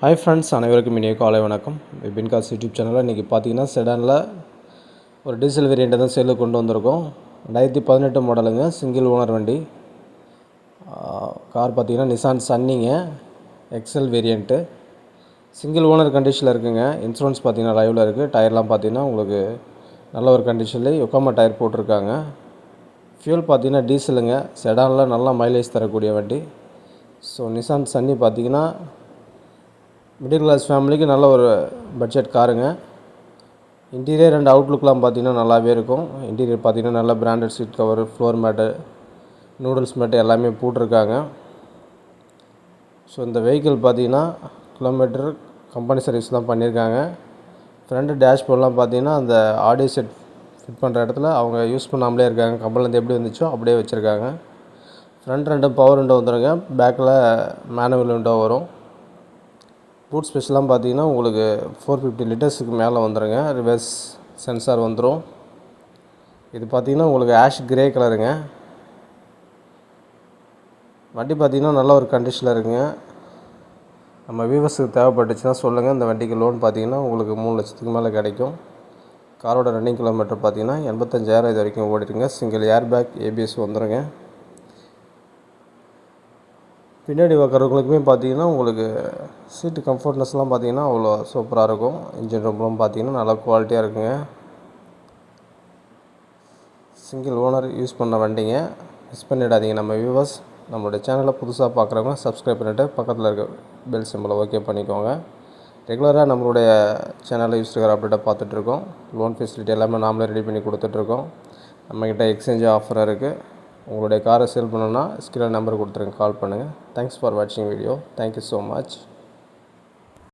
Hi friends அனைவருக்கும் இனிய காலை வணக்கம். விபின் காஸ் யூடியூப் சேனலில் இன்றைக்கி பார்த்தீங்கன்னா செடானில் ஒரு டீசல் வேரியண்ட்டை தான் சேலுக்கு கொண்டு வந்திருக்கோம். ரெண்டாயிரத்தி பதினெட்டு மாடலுங்க சிங்கிள் ஓனர் வண்டி. கார் பார்த்திங்கன்னா நிசான் சன்னிங்க எக்ஸல் வேரியண்ட்டு சிங்கிள் ஓனர் கண்டிஷனில் இருக்குங்க. இன்சூரன்ஸ் பார்த்தீங்கன்னா லைவில் இருக்குது டயர்லாம் பார்த்தீங்கன்னா உங்களுக்கு நல்ல ஒரு கண்டிஷனில் யொக்காமா டயர் போட்டிருக்காங்க. ஃபியூல் பார்த்தீங்கன்னா டீசலுங்க செடானில் நல்லா மைலேஜ் தரக்கூடிய வண்டி. ஸோ நிசான் சன்னி பார்த்தீங்கன்னா மிடில் கிளாஸ் ஃபேமிலிக்கு நல்ல ஒரு பட்ஜெட் காருங்க இன்டீரியர் அண்ட் அவுட்லுக்லாம் பார்த்தீங்கன்னா நல்லாவே இருக்கும். இன்டீரியர் பார்த்திங்கன்னா நல்ல branded seat cover floor mat noodles mat எல்லாமே போட்டிருக்காங்க. ஸோ இந்த வெஹிக்கிள் பார்த்தீங்கன்னா கிலோமீட்டர் கம்பெனி சர்வீஸ் தான் பண்ணியிருக்காங்க ஃப்ரண்ட் டேஷ்போர்ட்லாம் பார்த்தீங்கன்னா அந்த ஆடியோ செட் ஃபிட் பண்ணுற இடத்துல அவங்க யூஸ் பண்ணாமலே இருக்காங்க. கம்பெனிலேருந்து எப்படி வந்துச்சோ அப்படியே வச்சுருக்காங்க. ஃப்ரண்ட் ரெண்டு பவர் விண்டோ வந்துடுங்க பேக்கில் மேனுவல் விண்டோ வரும். பூட் ஸ்பெஷலாம் பார்த்தீங்கன்னா உங்களுக்கு ஃபோர் ஃபிஃப்டி லிட்டர்ஸுக்கு மேலே வந்துடுங்க ரிவர்ஸ் சென்சார் வந்துடும் இது பார்த்தீங்கன்னா உங்களுக்கு ஆஷ் கிரே கலருங்க. வண்டி பார்த்தீங்கன்னா நல்ல ஒரு கண்டிஷனில் இருக்குங்க. நம்ம வியூவர்ஸுக்கு தேவைப்பட்டுச்சுன்னா சொல்லுங்கள் இந்த வண்டிக்கு லோன் பார்த்தீங்கன்னா உங்களுக்கு மூணு லட்சத்துக்கு மேலே கிடைக்கும். காரோட ரன்னிங் கிலோமீட்டர் பார்த்தீங்கன்னா எண்பத்தஞ்சாயிரம் இது வரைக்கும் ஓடிடுங்க. சிங்கிள் ஏர் பேக் ஏபிஎஸ் வந்துடுங்க பின்னாடி உட்காரவங்களுக்குமே பார்த்தீங்கன்னா உங்களுக்கு சீட்டு கம்ஃபர்ட்னஸ்லாம் பார்த்தீங்கன்னா அவ்வளோ சூப்பராக இருக்கும். இன்ஜின் ரூம்லாம் பார்த்தீங்கன்னா நல்லா குவாலிட்டியாக இருக்குங்க. சிங்கிள் ஓனர் யூஸ் பண்ண வண்டிங்க. மிஸ் பண்ணிடாதீங்க நம்ம வியூவர்ஸ் நம்மளுடைய சேனலை புதுசாக பார்க்குறவங்க சப்ஸ்கிரைப் பண்ணிவிட்டு பக்கத்தில் இருக்க பெல் சிம்பிளை ஓகே பண்ணிக்கோங்க. ரெகுலராக நம்மளுடைய சேனலில் யூஸ் அப்டேட்டை பார்த்துட்ருக்கோம் லோன் ஃபெசிலிட்டி எல்லாமே நாமளே ரெடி பண்ணி கொடுத்துட்ருக்கோம் நம்மக்கிட்ட எக்ஸ்சேஞ்ச் ஆஃபர் இருக்குது உங்களுடைய காரை சேல் பண்ணணுன்னா ஸ்கிரீன் நம்பர் கொடுத்துருங்க கால் பண்ணுங்கள் தேங்க்ஸ் ஃபார் வாட்சிங் video thank you so much